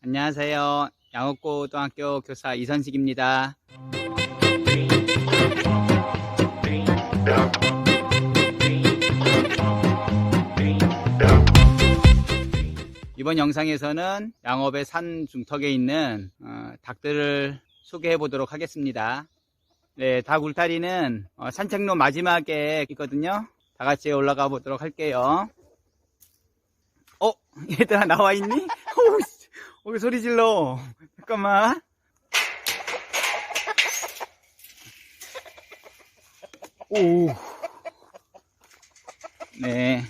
안녕하세요. 양옥고등학교 교사 이선식입니다. 이번 영상에서는 양업의 산 중턱에 있는 어, 닭들을 소개해 보도록 하겠습니다. 네, 닭 울타리는 어, 산책로 마지막에 있거든요. 다 같이 올라가 보도록 할게요. 어? 얘들아 나와 있니? 왜 소리 질러? 잠깐만. 오. 네.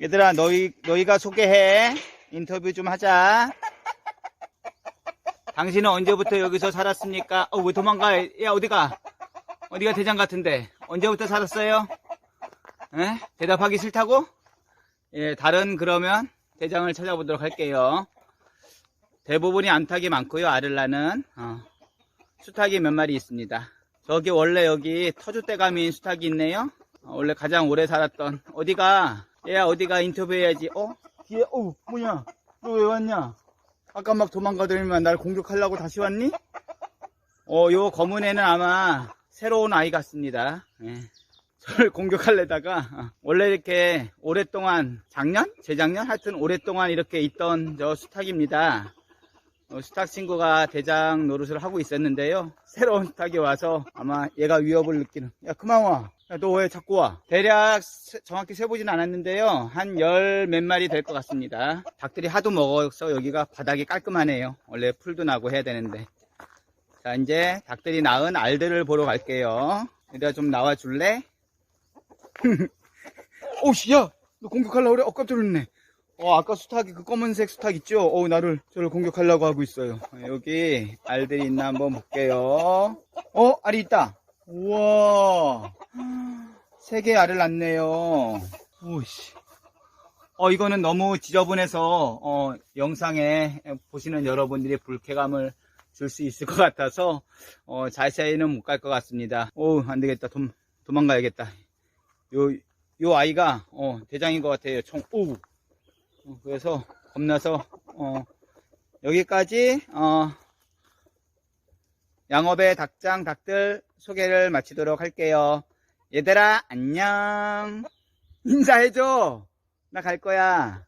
얘들아, 너희, 너희가 소개해. 인터뷰 좀 하자. 당신은 언제부터 여기서 살았습니까? 어, 왜 도망가? 야, 어디가? 어디가 대장 같은데? 언제부터 살았어요? 에? 대답하기 싫다고? 예, 다른 그러면 대장을 찾아보도록 할게요. 대부분이 안탁이 많고요. 아를라는 어, 수탉이 몇 마리 있습니다. 저기 원래 여기 터줏대감인 수탉이 있네요. 어, 원래 가장 오래 살았던 어디가? 얘야 어디가 인터뷰해야지. 어? 뒤에 어 뭐냐? 너 왜 왔냐? 아까 막 도망가더니만 날 공격하려고 다시 왔니? 어, 요 검은 애는 아마 새로운 아이 같습니다. 예. 저를 공격하려다가 어, 원래 이렇게 오랫동안 작년? 재작년? 하여튼 오랫동안 이렇게 있던 저 수탉입니다. 어, 수탉 친구가 대장 노릇을 하고 있었는데요. 새로운 수탉이 와서 아마 얘가 위협을 느끼는. 야 그만 와. 야너왜 자꾸 와? 대략 세- 정확히 세보진 않았는데요. 한 열 몇 마리 될 것 같습니다. 닭들이 하도 먹어서 여기가 바닥이 깔끔하네요. 원래 풀도 나고 해야 되는데. 자 이제 닭들이 낳은 알들을 보러 갈게요. 얘들아 좀 나와줄래? 오씨, 야! 너 공격하려고 그래? 어, 깜짝 놀랐네. 어, 아까 수탉이 그 검은색 수탉 있죠? 어, 나를, 저를 공격하려고 하고 있어요. 어, 여기 알들이 있나 한번 볼게요. 어, 알이 있다. 우와. 세 개의 알을 낳네요. 오씨. 어, 이거는 너무 지저분해서, 어, 영상에 보시는 여러분들이 불쾌감을 줄 수 있을 것 같아서, 어, 자세히는 못 갈 것 같습니다. 오, 안 되겠다. 도, 도망가야겠다. 요, 요 아이가, 어, 대장인 것 같아요. 총, 오! 어, 그래서, 겁나서, 어, 여기까지, 어, 양업의 닭장, 닭들 소개를 마치도록 할게요. 얘들아, 안녕. 인사해줘. 나 갈 거야.